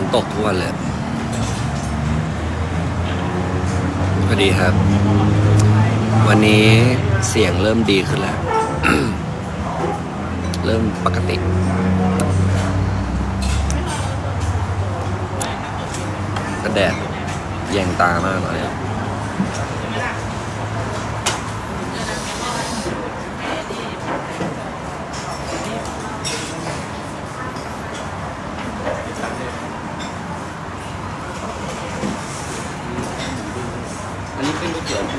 นตกทุกวันเลยพอดีครับ วันนี้เสียงเริ่มดีขึ้นแล้ว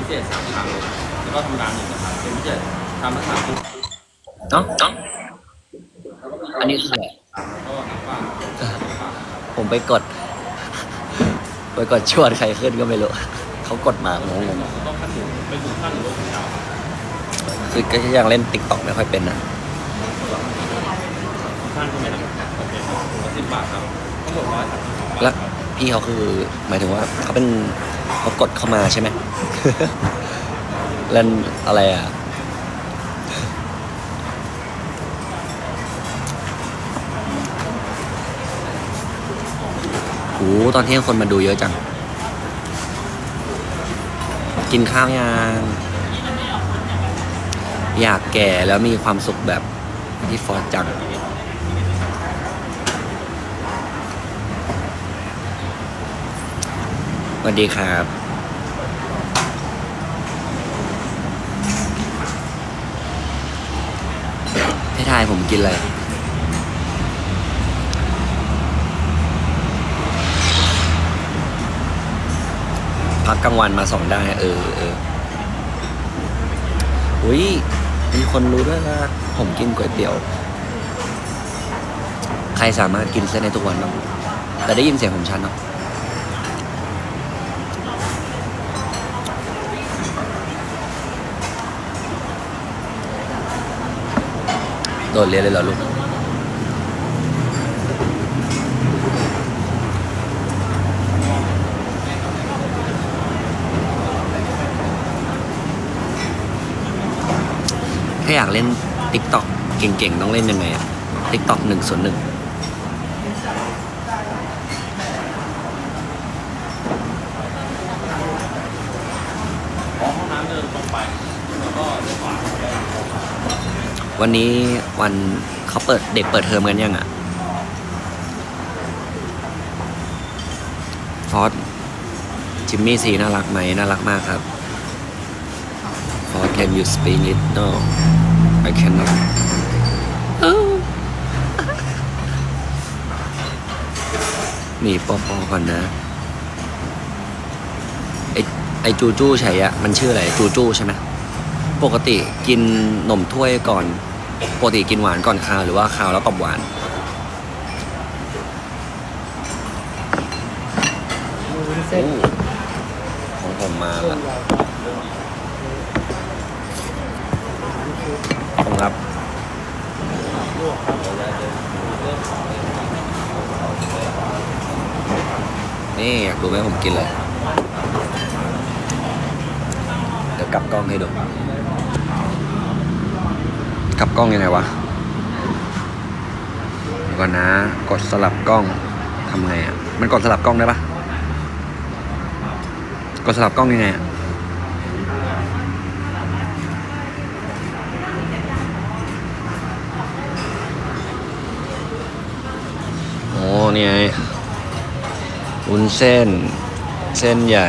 เป็นก๋วยเตี๋ยวพิเศษสามชามเลยแล้วก็ธรรมดาหนึ่งนะครับเป็นพิเศษชามละสามชุดเนาะเนาะอันนี้คืออะไรแล้วก็น้ำปลาผมไปกด ไปกดชวนใครขึ้นก็ไม่รู้เขากดมางงงต้องขั้นหมูเป็นถุงขั้นหรือว่าถุงยาวครับๆคือก็ยังเล่นติ๊กต็อกไม่ค่อยเป็นนะขั้นใช่ไหมครับโอเคครับถุงละสิบบาทครับทั้งหมดร้อยสามสิบบาทแล้วพี่เขาคือหมายถึงว่าเขาเป็น เขากดเข้ามาใช่ไหมเล่นอะไรอะโอ้ตอนเที่ยงคนมาดูเยอะจัง กินข้าวยังอยากแก่แล้วมีความสุขแบบที่ฟอร์จัง สวัสดีครับ ทายผมกินอะไร พักกลางวันมาสองได้เออเอออุ้ยมีคนรู้ด้วยนะผมกินก๋วยเตี๋ยว ใครสามารถกินเส้นในทุกวันบ้างแต่ได้ยินเสียงผมชัดเนาะ โดดเรียนเลยเหรอลูกถ้าอยากเล่นติ๊กต็อกเก่งๆ ต้องเล่นยังไงอะติ๊กต็อกหนึ่งส่วนหนึ่ง อ๋อห้องน้ำเดินตรงไปแล้วก็เลี้ยวขวา วันนี้วันเขาเปิดเด็กเปิดเทอมกันยังอะฟอสจิมมี่ซีน่ารักไหมน่ารักมากครับ ฟอส can you speak it no I cannot หนีปอปอก่อนนะ ไอไอจูจูใช่อะมันชื่ออะไร จูจูใช่ไหมปกติกินนมถ้วยก่อน ปกติกินหวานก่อนคาวหรือว่าคาวแล้วตบหวาน เส้นอู้ของผมมาละขอบคุณครับ นี่อยากดูไหมผมกินอะไรเดี๋ยวกลับกล้องให้ดู กลับกล้องยังไงวะเดี๋ยวก่อนนะ กดสลับกล้องทำไงอะ มันกดสลับกล้องได้ปะกดสลับกล้องยังไงอะโอ้เนี่ยวุ้นเส้น เส้นใหญ่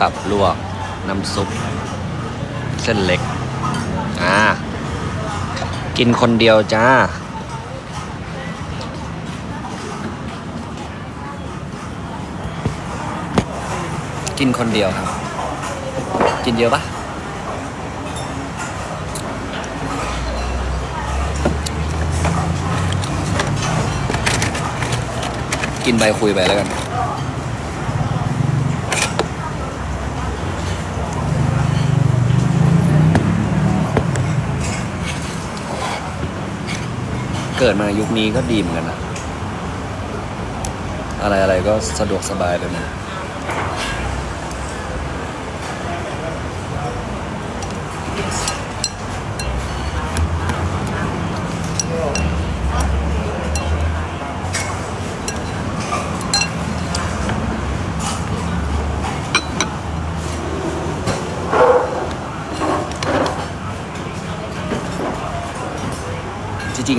ตับลวก น้ำซุป เส้นเล็ก อ่า กินคนเดียวจ้า กินคนเดียวครับ กินเยอะปะกินไปคุยไปแล้วกัน กิดมายุคนี้ก็ดีเหมือนกันนะอะไรอะไรก็สะดวกสบายไปหมด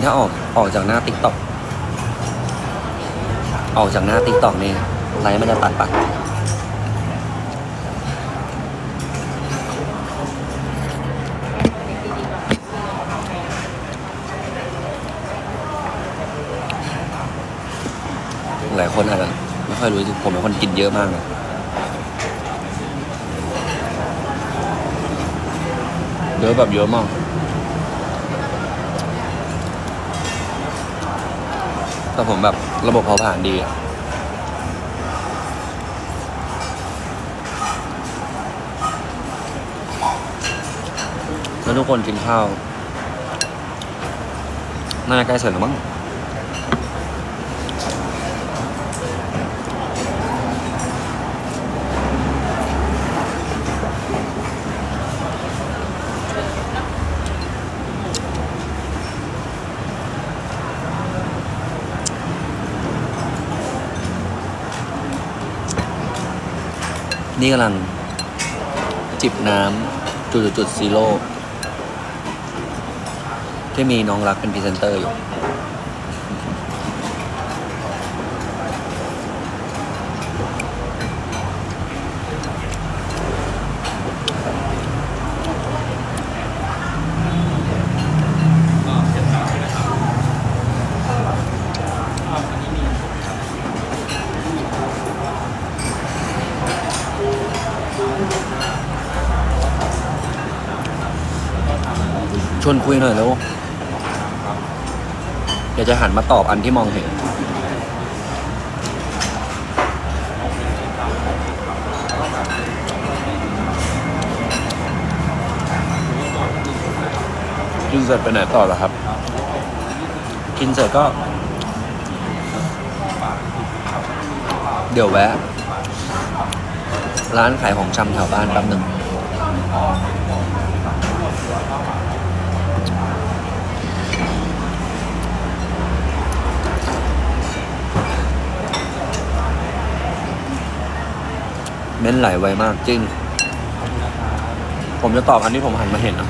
ถ้าออกออกจากหน้าติ๊กต็อกออกจากหน้าติ๊กต็อกเนี่ยไลฟ์มันจะตัดปหลายคนอาจจะไม่ค่อยรู้สึกผมเป็นคนกินเยอะมากเลยเยอะแบบเยอะมาก แต่ผมแบบระบบเผาผลาญดีอะแล้วทุกคนกินข้าว น่าจะใกล้เสร็จแล้วมั้ง นี่กำลังจิบน้ำจุดจุดซีโร่ที่มีน้องรักเป็นพรีเซนเตอร์อยู่ ก็เสร็จแล้วใช่ไหมครับก็อันนี้มี ชวนคุยหน่อยแล้วเดี๋ยวจะหันมาตอบอันที่มองเห็น กินเสร็จไปไหนต่อเหรอครับ กินเสร็จก็ เดี๋ยวแวะ ร้านขายของชำแถวบ้านแป๊บหนึ่ง เม้นไหลไวมากจริง ผมจะตอบอันที่ผมหันมาเห็นนะ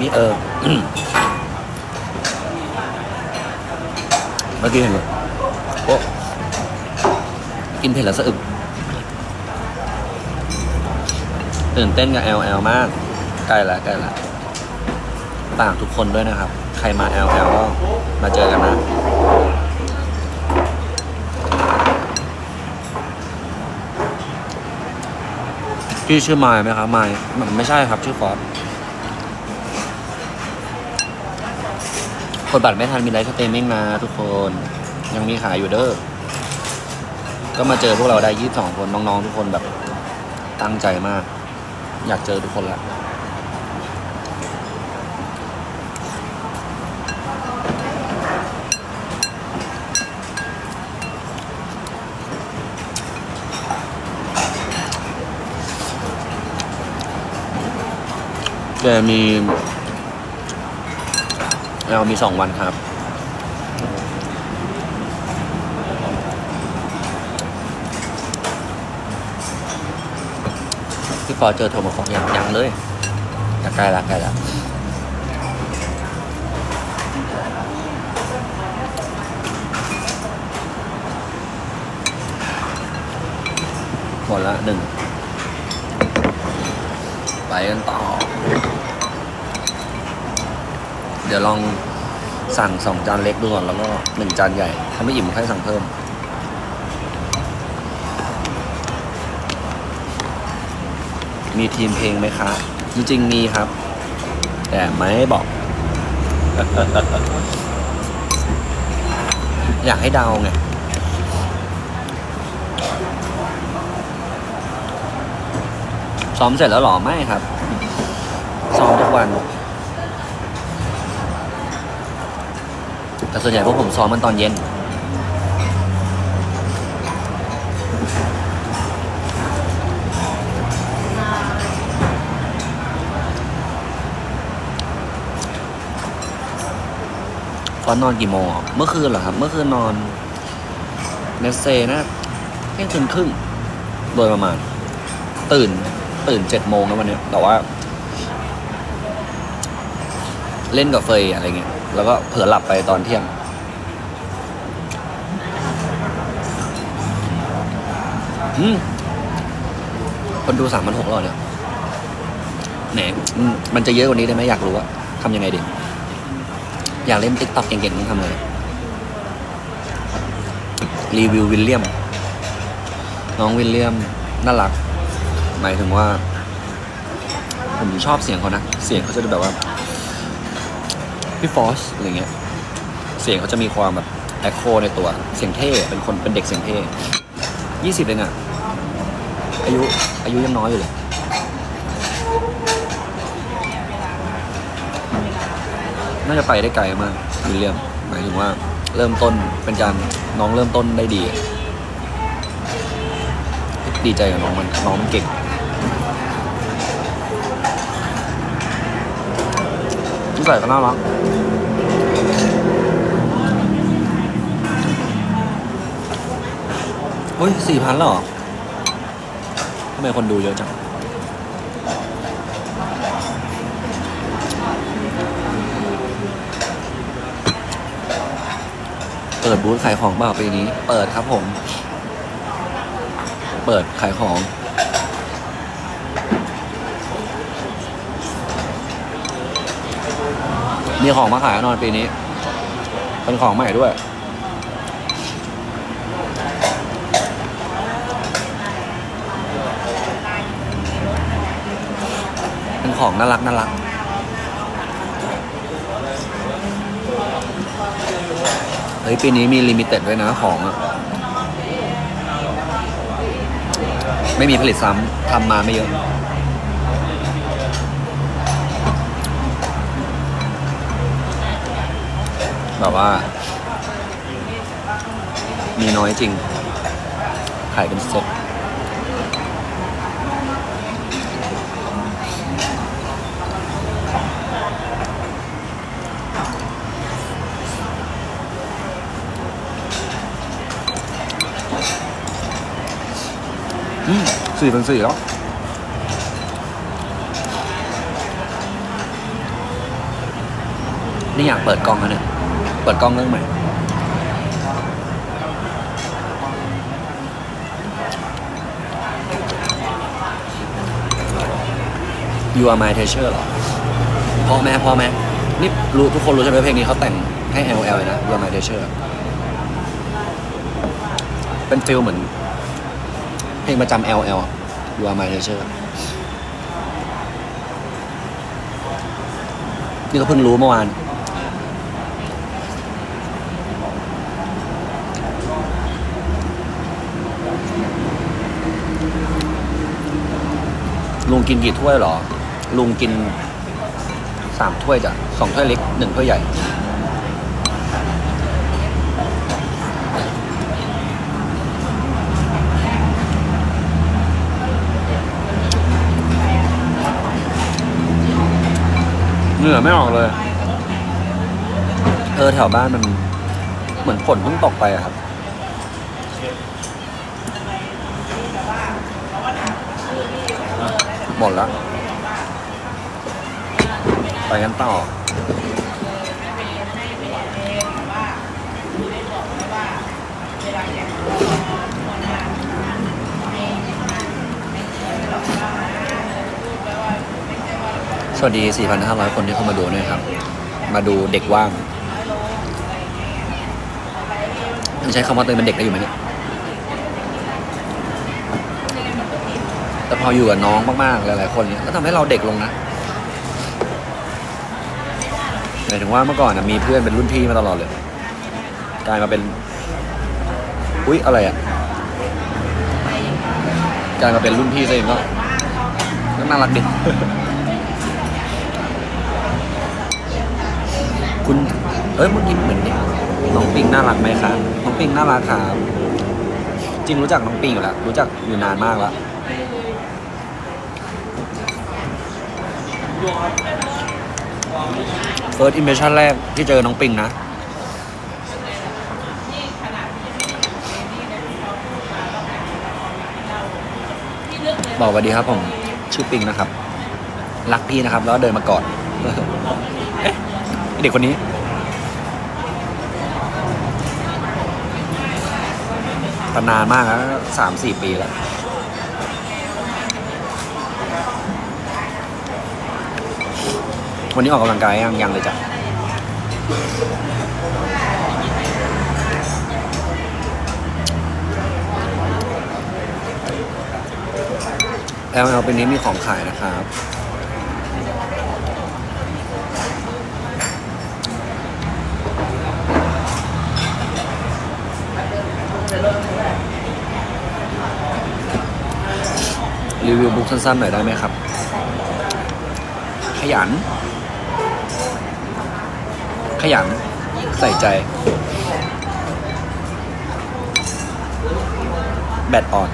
นี่เออ เมื่อกี้เห็นไหมโอ้กินเผ็ด แล้วสะอึกตื่นเต้นกับ LL มากใกล้ละใกล้ละฝากทุกคนด้วยนะครับ ใครมา LL ก็มาเจอกันนะ พี่ชื่อไมล์ไหมครับไมล์ไม่ใช่ครับ ชื่อฟอสกดบัตรไม่ทันมีไลฟ์สตรีมมิ่งนะทุกคน ยังมีขายอยู่เด้อ ก็มาเจอพวกเราได้ยี่สิบสองคนน้องๆทุกคนแบบตั้งใจมาก อยากเจอทุกคนละแกมีเรามีสองวันครับ พี่ปอเจอโทรมาของยังยังเลยใกล้ละใกล้ละหมดละหนึ่ง ไปกันต่อ เดี๋ยวลองสั่งสองจานเล็กดูก่อนแล้วก็หนึ่งจานใหญ่ ถ้าไม่อิ่มค่อยสั่งเพิ่ม มีทีมเพลงไหมคะจริงๆมีครับ แต่ไม่บอก อยากให้เดาไงซ้อมเสร็จแล้วหรอไม่ครับซ้อมทุกวันแต่ส่วนใหญ่พวกผมซ้อมมันตอนเย็น ตอนนอนกี่โมงอะเมื่อคืนเหรอครับ เมื่อคืนนอนเนสเซนะเที่ยงคืนครึ่งโดยประมาณ ตื่น ตื่นเจ็ดโมงนะวันนี้แต่ว่า เล่นกับเฟยอะไรเงี้ยแล้วก็เผลอหลับไปตอนเที่ยงอืมคนดูสามพันหกแล้วเหรอเนี่ยแหนมันจะเยอะกว่านี้ได้ไหมอยากรู้ว่าทำยังไงดี อยากเล่นติ๊กต็อกเก่งๆต้องทำไงรีวิววิลเลียม น้องวิลเลียมน่ารัก หมายถึงว่า ผมชอบเสียงเขานะ เสียงเขาจะแบบว่าพี่ฟอสอะไรเงี้ย เสียงเขาจะมีความแบบแอคโคในตัว เสียงเท่ เป็นคนเป็นเด็กเสียงเท่ยี่สิบเองอะอายุอายุยังน้อยอยู่เลย น่าจะไปได้ไกลมากวิลเลียมหมายถึงว่าเริ่มต้นเป็นการน้องเริ่มต้นได้ดี ดีใจกับน้องมันน้องมันเก่งนิสัยก็น่ารักเฮ้ยสี่พันแล้วเหรอทำไมคนดูเยอะจัง เปิดบูธขายของเปล่าปีนี้ เปิดครับผม เปิดขายของ มีของมาขายแน่นอนปีนี้ เป็นของใหม่ด้วยเป็นของน่ารักน่ารัก เฮ้ยปีนี้มีลิมิเต็ดด้วยนะของอะไม่มีผลิตซ้ำทำมาไม่เยอะ แบบว่า มีน้อยจริง ขายเป็นเซ็ตอืม สี่เป็นสี่แล้วนี่อยากเปิดกล้องแล้วเนี่ย เปิดกล้องเรื่องใหม่ You are my treasure หรอพ่อแม่พ่อแม่นี่รู้ทุกคนรู้ใช่ไหมเพลงนี้เขาแต่งให้ LL เลยนะ You are my treasure เป็นฟิลเหมือน เพลงประจำ LL อะ You are my treasure นี่ก็เพิ่งรู้เมื่อวานลุงกินกี่ถ้วยหรอ ลุงกินสามถ้วยจ้ะสองถ้วยเล็กหนึ่งถ้วยใหญ่ เหงื่อไม่ออกเลย เออแถวบ้านมันเหมือนฝนเพิ่งตกไปอะครับ หมดแล้ว ไปกันต่อ สวัสดี 4,500 คนที่เข้ามาดูด้วยครับ มาดูเด็กว่างยังใช้คำว่าตัวเองเป็นเด็กได้อยู่ไหมเนี่ย แต่พออยู่กับน้องมากๆ หลายๆ คนเนี่ยก็ทำให้เราเด็กลงนะหมายถึงว่าเมื่อก่อนนะมีเพื่อนเป็นรุ่นพี่มาตลอดเลย กลายมาเป็น อุ๊ย อะไรอะ กลายมาเป็นรุ่นพี่ซะเองก็ก็น่ารักดิ คุณ เอ้ยเมื่อกี้เหมือนเนี่ยน้องปิงน่ารักไหมครับน้องปิงน่ารักครับจริงรู้จักน้องปิงอยู่แล้วรู้จักอยู่นานมากแล้วเฟิร์สอิมเพรสชั่นแรกที่เจอน้องปิงนะบอกสวัสดีครับผมชื่อปิงนะครับ รักพี่นะครับ แล้วเดินมากอด เด็กคนนี้ ตนานมากแล้วสามสี่ปีแล้ว วันนี้ออกกำลังกายยังยังเลยจ้ะ LL เป็นนี้มีของขายนะครับ รีวิวบุ๊กสั้นๆหน่อยได้ไหมครับ ขยัน ขยัน ใส่ใจ แบตอ่อน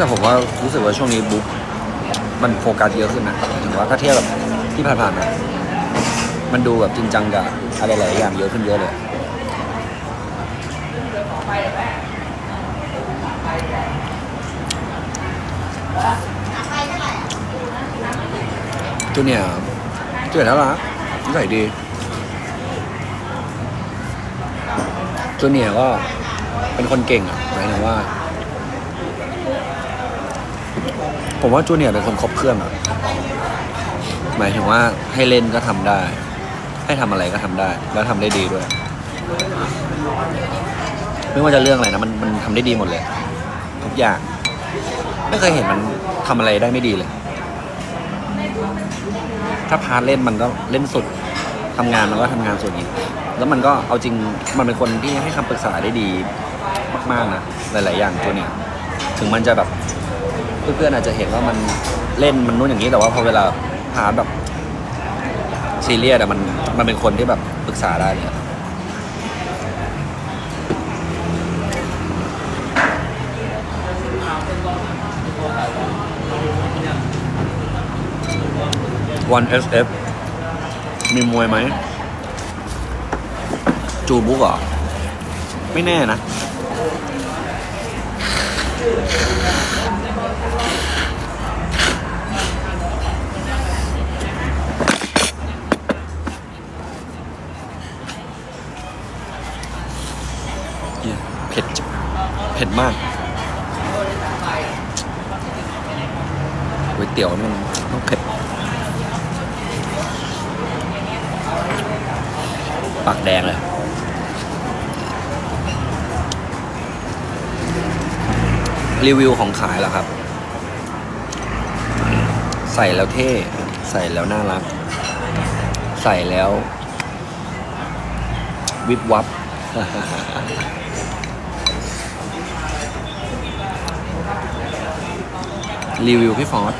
แต่ผมว่ารู้สึกว่าช่วงนี้บุ๊กมันโฟกัสเยอะขึ้นนะถึงว่าถ้าเทียบกับที่ผ่านๆมามันดูแบบจริงจังกับอะไรหลายอย่างเยอะขึ้นเยอะเลย จูเนียร์จูเนียร์น่ารักนิสัยดีจูเนียร์ก็เป็นคนเก่งอะหมายถึงว่า ผมว่าจูเนียร์เป็นคนครบเครื่องอะหมายถึงว่าให้เล่นก็ทำได้ ให้ทำอะไรก็ทำได้ แล้วทำได้ดีด้วย ไม่ว่าจะเรื่องอะไรนะมันมันทำได้ดีหมดเลย ทุกอย่าง ไม่เคยเห็นมันทำอะไรได้ไม่ดีเลย ถ้าพาร์ทเล่นมันก็เล่นสุดทำงานมันก็ทำงานสุดอีกแล้วมันก็เอาจริงมันเป็นคนที่ให้คำปรึกษาได้ดีมากๆนะหลาย ๆ อย่างตัวเนี้ยถึงมันจะแบบเพื่อนๆอาจจะเห็นว่ามันเล่นมันนู่นอย่างนี้แต่ว่าพอเวลาพาร์ทแบบซีเรียสอะมันมันเป็นคนที่แบบปรึกษาได้เลย วันเอสเอฟมีมวยไหม จูบุ๊กเหรอ ไม่แน่นะเหี้ยเผ็ดจังเผ็ดมากก๋วยเตี๋ยวมันต้องเผ็ด ปาก แดงเลย รีวิวของขายเหรอครับ ใส่แล้วเท่ ใส่แล้วน่ารัก ใส่แล้ว วิบวับ รีวิวพี่ฟอส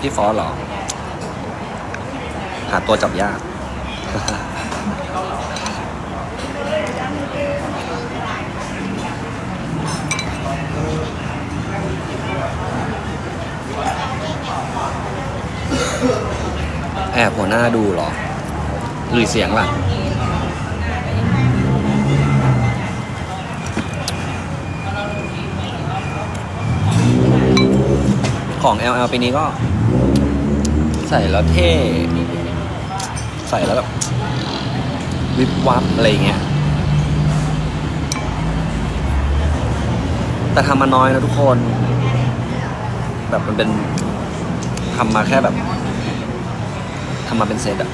พี่ฟอสเหรอ หาตัวจับยาก แอบหัวหน้าดูเหรอ หรือเสียงล่ะของ LL ปีนี้ก็ ใส่แล้วเท่ ใส่แล้วแบบวิบวับอะไรเงี้ย แต่ทำมาน้อยนะทุกคน แบบมันเป็นทำมาแค่แบบทำมาเป็นเซตอะ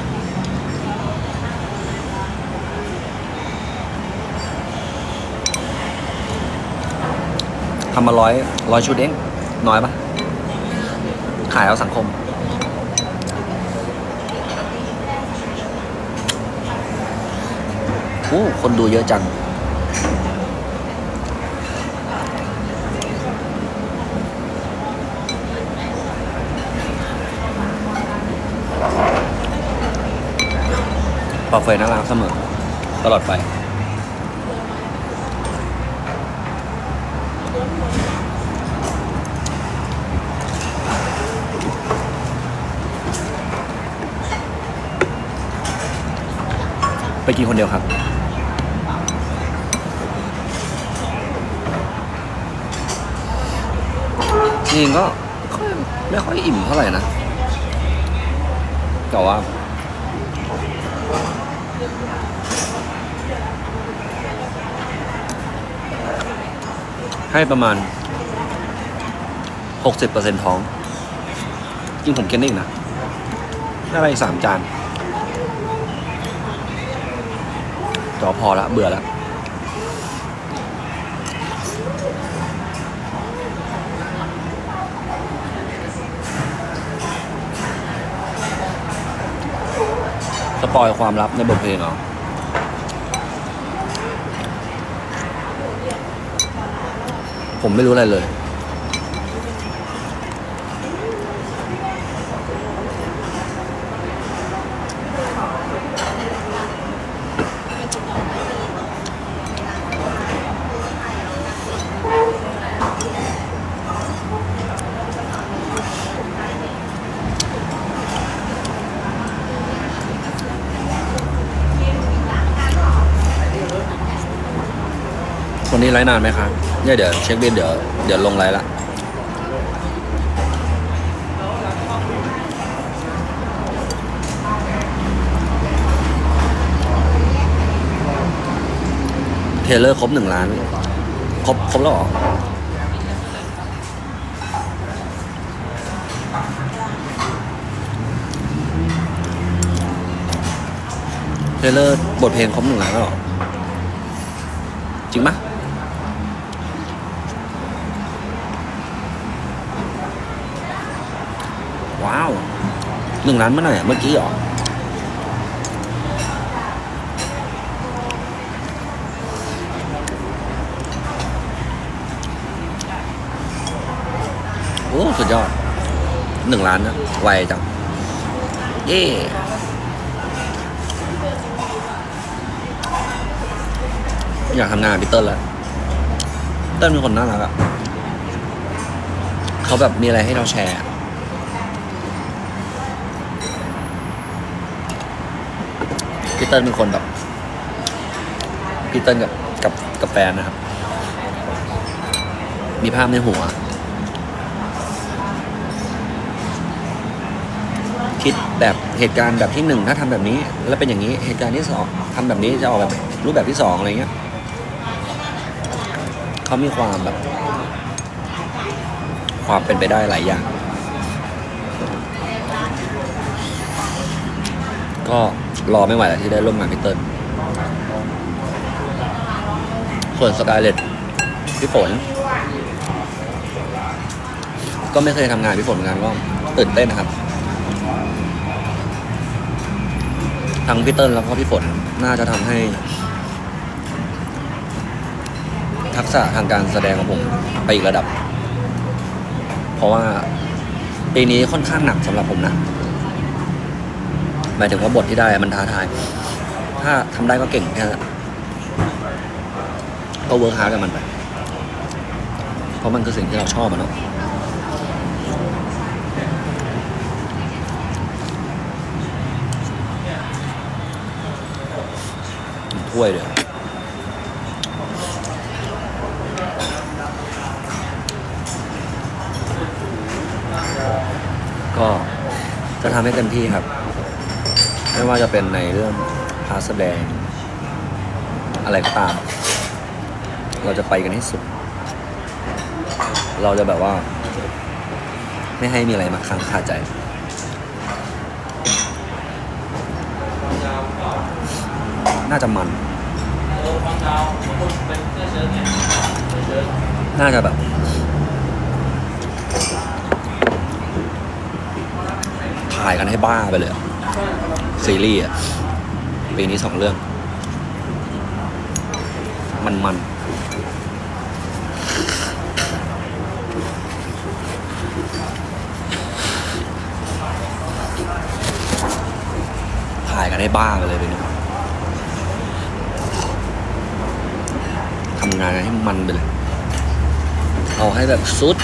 ทำมาร้อยร้อยชุดเองน้อยปะขายเอาสังคม อ้คนดูเยอะจัง ปอเฟยน่ารักเสมอ ตลอดไปไปกินคนเดียวครับ จริงก็ค่อยไม่ค่อยอิ่มเท่าไหร่นะ แต่ว่า ให้ประมาณหกสิบเปอร์เซ็นท้อง จริงผมกินได้อีกนะได้ไปอีกสามจานแต่ว่าพอละเบื่อแล้ว ปอยความลับในบทเพลงเหรอผมไม่รู้อะไรเลย วั นนี้ไลฟ์นานไหมครับเนี่ยเดี๋ยวเช็คบินเดี๋ยวเดี๋ยวลงไลฟ์ละเทเลอร์ครบหนึ่งล้าน ครบครบแล้วหรอเทเลอร์บทเพลงครบหนึ่งล้านแล้วหรอ จริงปะว้าว หนึ่งล้านเมื่อไหร่เมื่อกี้หรอโอ้สุดยอดหนึ่งล้านนะไวจังเย่อยากทำงานกับพี่เติ้ลแล้วเติ้ลเป็นคนน่ารักอะเขาแบบมีอะไรให้เราแชร์อะพี่ เติ้ลเป็นคนแบบพี่เติ้ลกับกับกับแฟนนะครับ มีภาพในหัว คิดแบบเหตุการณ์แบบที่หนึ่งถ้าทำแบบนี้ แล้วเป็นอย่างนี้เหตุการณ์ที่สองทำแบบนี้จะออกแบบรูปแบบที่สองอะไรเงี้ยเขามีความแบบ ความเป็นไปได้หลายอย่าง ก็ รอไม่ไหวแล้วที่ได้ร่วมงานพี่เติ้ลส่วนสกายเลตพี่ฝน ก็ไม่เคยทำงานพี่ฝนเหมือนกันก็ตื่นเต้นนะครับ ทั้งพี่เติ้ลแล้วก็พี่ฝนน่าจะทำให้ ทักษะทางการแสดงของผมไปอีกระดับ เพราะว่าปีนี้ค่อนข้างหนักสำหรับผมนะ หมายถึงว่าบทที่ได้มันท้าทาย ถ้าทำได้ก็เก่งแค่นั้นก็เวิร์คฮาร์ดกับมันไป เพราะมันคือสิ่งที่เราชอบอะเนาะถ้วยเลยก็จะทำให้เต็มที่ครับ ไม่ว่าจะเป็นในเรื่องพาร์ทแสดง อะไรก็ตาม เราจะไปกันให้สุด เราจะแบบว่า ไม่ให้มีอะไรมาค้างคาใจน่าจะมัน น่าจะแบบ ถ่ายกันให้บ้าไปเลย ซีรีส์อะ ปีนี้สองเรื่อง มันมันถ่ายกันให้บ้าไปเลยปีนี้ทำงานกันให้มันไปเลย เอาให้แบบสุด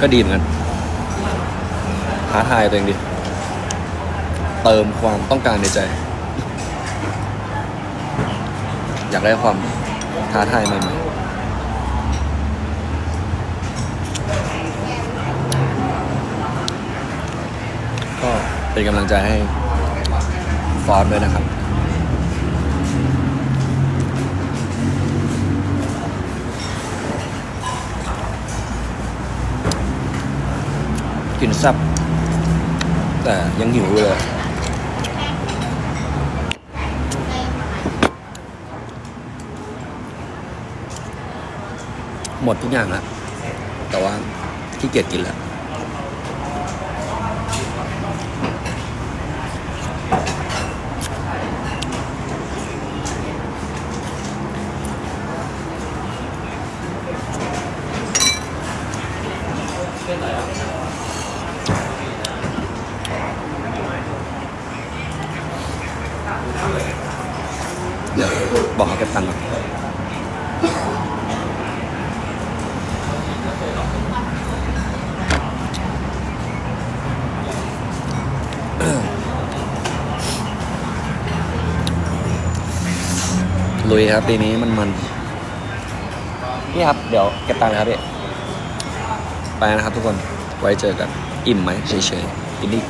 ก็ดีเหมือนกันท้าทายตัวเองดิ เติมความต้องการในใจ อยากได้ความท้าทายใหม่ๆก็เป็นกำลังใจให้ฟอนด้วยนะครับ กินแซับแต่ยังหิวเลย หมดทุกอย่างแล้ว แต่ว่าขี้เกียจกินแล้ว เดี๋ยวบอกเขาเก็บตังค์ก่อน ครับปีนี้มันมันนี่ครับ เดี๋ยวเก็บตังค์เลยครับพี่ไปนะครับทุกคนไว้เจอกัน อิ่มไหมเฉยๆกินดิ